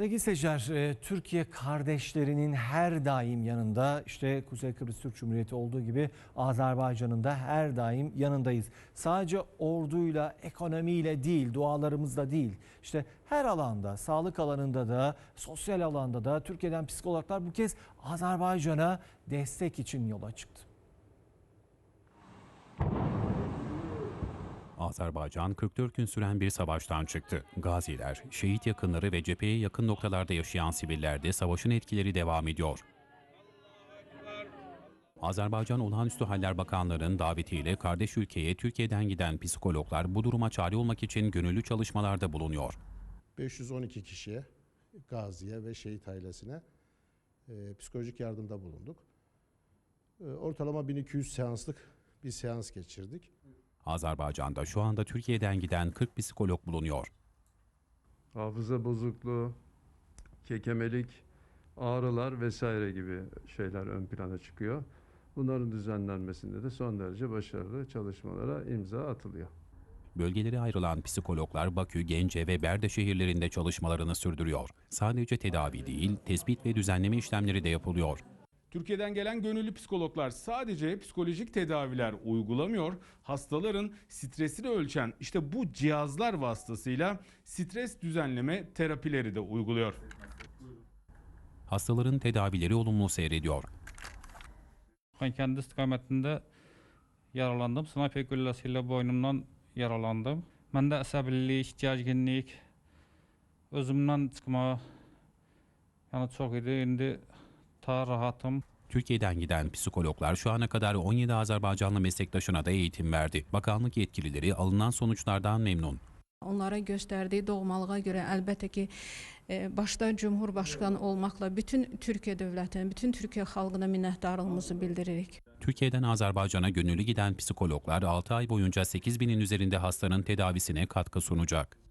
Sevgili seyirciler, e, Türkiye kardeşlerinin her daim yanında, işte Kuzey Kıbrıs Türk Cumhuriyeti olduğu gibi Azerbaycan'ın da her daim yanındayız. Sadece orduyla, ekonomiyle değil, dualarımızla değil, işte her alanda, sağlık alanında da, sosyal alanda da Türkiye'den psikologlar bu kez Azerbaycan'a destek için yola çıktı. Azerbaycan 44 gün süren bir savaştan çıktı. Gaziler, şehit yakınları ve cepheye yakın noktalarda yaşayan sivillerde savaşın etkileri devam ediyor. Azerbaycan Olağanüstü Haller Bakanlığı'nın davetiyle kardeş ülkeye Türkiye'den giden psikologlar bu duruma çare olmak için gönüllü çalışmalarda bulunuyor. 512 kişiye, gaziye ve şehit ailesine e, psikolojik yardımda bulunduk. E, ortalama 1200 seanslık bir seans geçirdik. Azerbaycan'da şu anda Türkiye'den giden 40 psikolog bulunuyor. hafıza bozukluğu, kekemelik, ağrılar vesaire gibi şeyler ön plana çıkıyor. Bunların düzenlenmesinde de son derece başarılı çalışmalara imza atılıyor. Bölgelere ayrılan psikologlar Bakü, Gence ve Berde şehirlerinde çalışmalarını sürdürüyor. Sadece tedavi değil, tespit ve düzenleme işlemleri de yapılıyor. Türkiye'den gelen gönüllü psikologlar sadece psikolojik tedaviler uygulamıyor, hastaların stresini ölçen işte bu cihazlar vasıtasıyla stres düzenleme terapileri de uyguluyor. Hastaların tedavileri olumlu seyrediyor. Ben kendi istikametinde yaralandım. Sniper güllesiyle boynumdan yaralandım. Bende əsəbillik, gerginlik, özümden çıkma yani çok idi. Indi ta rahatım. Türkiye'den giden psikologlar şu ana kadar 17 Azerbaycanlı meslektaşına da eğitim verdi. Bakanlık yetkilileri alınan sonuçlardan memnun. Onlara gösterdiği doğmalığa göre elbette ki e, başta Cumhurbaşkanı olmakla bütün Türkiye devletine, bütün Türkiye halkına minnettarlığımızı bildiririk. Türkiye'den Azerbaycan'a gönüllü giden psikologlar 6 ay boyunca 8 binin üzerinde hastanın tedavisine katkı sunacak.